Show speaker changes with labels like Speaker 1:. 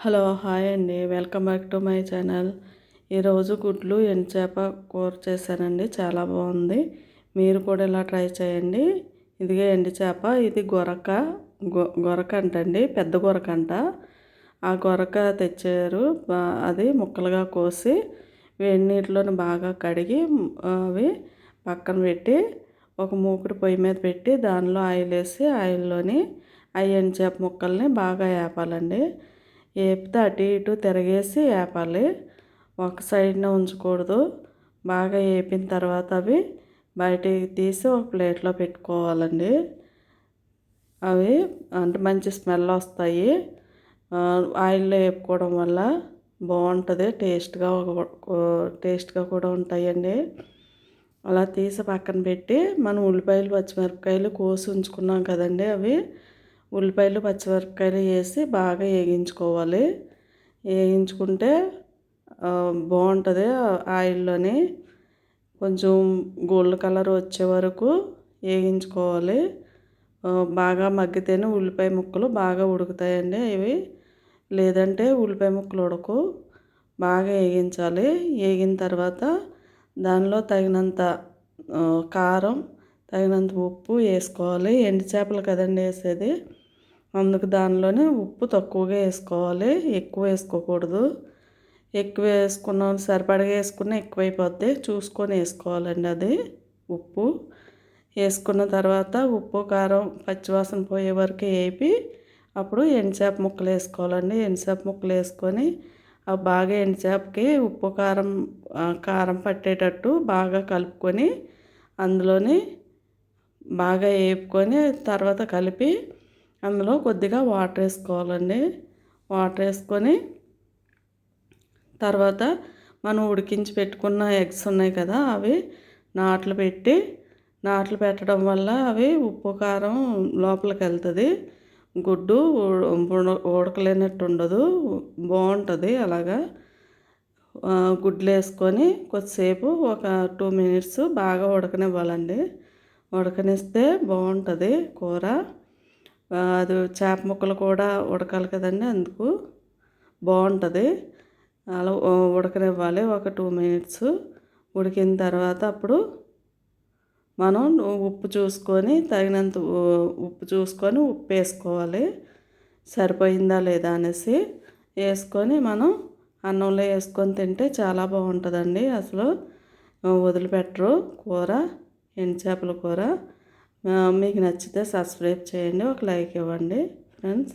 Speaker 1: Hello hi అండి. Welcome back to my channel. ఈరోజు గుడ్లు ఎండుచేప కూర చేశానండి. చాలా బాగుంది. మీరు కూడా ఇలా ట్రై చేయండి. ఇదిగే ఎండు చేప. ఇది గొరక. గొ గొరక అంటండి. పెద్ద గొరక అంట. ఆ గొరక తెచ్చారు. అది ముక్కలుగా కోసి వేడి నీటిలోని బాగా కడిగి అవి పక్కన పెట్టి ఒక మూకుడు పొయ్యి మీద పెట్టి దానిలో ఆయిల్ వేసి ఆయిల్లోని ఆ ఎండు చేప ముక్కల్ని బాగా వేపాలండి. వేపితే అటు ఇటు తిరగేసి వేపాలి ఒక సైడ్న ఉంచకూడదు. బాగా వేపిన తర్వాత అవి బయటికి తీసి ఒక ప్లేట్లో పెట్టుకోవాలండి. అవి అంటే మంచి స్మెల్ వస్తాయి. ఆయిల్లో వేపుకోవడం వల్ల బాగుంటుంది. టేస్ట్గా టేస్ట్గా కూడా ఉంటాయండి. అలా తీసి పక్కన పెట్టి మనం ఉల్లిపాయలు పచ్చిమిరపకాయలు కోసి ఉంచుకున్నాం కదండి అవి. ఉల్లిపాయలు పచ్చిమిరపకాయలు వేసి బాగా వేగించుకోవాలి. వేయించుకుంటే బాగుంటుంది ఆయిల్లోని. కొంచెం గోల్డ్ కలర్ వచ్చే వరకు వేగించుకోవాలి. బాగా మగ్గితేనే ఉల్లిపాయ ముక్కలు బాగా ఉడుకుతాయండి ఇవి. లేదంటే ఉల్లిపాయ ముక్కలు ఉడకు. బాగా వేగించాలి. వేగిన తర్వాత దానిలో తగినంత కారం తగినంత ఉప్పు వేసుకోవాలి. ఎండు చేపలు కదండి వేసేది. అందుకు దానిలోనే ఉప్పు తక్కువగా వేసుకోవాలి. ఎక్కువ వేసుకోకూడదు. ఎక్కువ వేసుకున్నాం సరిపడగా వేసుకున్న ఎక్కువైపోద్ది. చూసుకొని వేసుకోవాలండి అది ఉప్పు. వేసుకున్న తర్వాత ఉప్పు కారం పచ్చివాసన పోయే వరకు వేపి అప్పుడు ఎండుచేప ముక్కలు వేసుకోవాలండి. ఎండుచేప ముక్కలు వేసుకొని అవి బాగా ఎండుచేపకి ఉప్పు కారం కారం పట్టేటట్టు బాగా కలుపుకొని అందులోని బాగా వేపుకొని తర్వాత కలిపి అందులో కొద్దిగా వాటర్ వేసుకోవాలండి. వాటర్ వేసుకొని తర్వాత మనం ఉడికించి పెట్టుకున్న ఎగ్స్ ఉన్నాయి కదా అవి నాట్లు పెట్టి నాట్లు పెట్టడం వల్ల అవి ఉప్పు కారం లోపలికి వెళ్తుంది. గుడ్డు ఉడకలేనట్టు ఉండదు. బాగుంటుంది అలాగా. గుడ్లు వేసుకొని కొద్దిసేపు ఒక టూ మినిట్స్ బాగా ఉడకనివ్వాలండి. ఉడకనిస్తే బాగుంటుంది కూర. అది చేప ముక్కలు కూడా ఉడకాలి కదండి అందుకు. బాగుంటుంది. అలా ఉడకనివ్వాలి ఒక టూ మినిట్స్. ఉడికిన తర్వాత అప్పుడు మనం ఉప్పు చూసుకొని తగినంత ఉప్పు చూసుకొని ఉప్పు వేసుకోవాలి. సరిపోయిందా లేదా అనేసి వేసుకొని మనం అన్నంలో వేసుకొని తింటే చాలా బాగుంటుందండి. అసలు వదిలిపెట్టరు కూర ఎండు చేపల కూర. మీకు నచ్చితే సబ్స్క్రైబ్ చేయండి ఒక లైక్ ఇవ్వండి ఫ్రెండ్స్.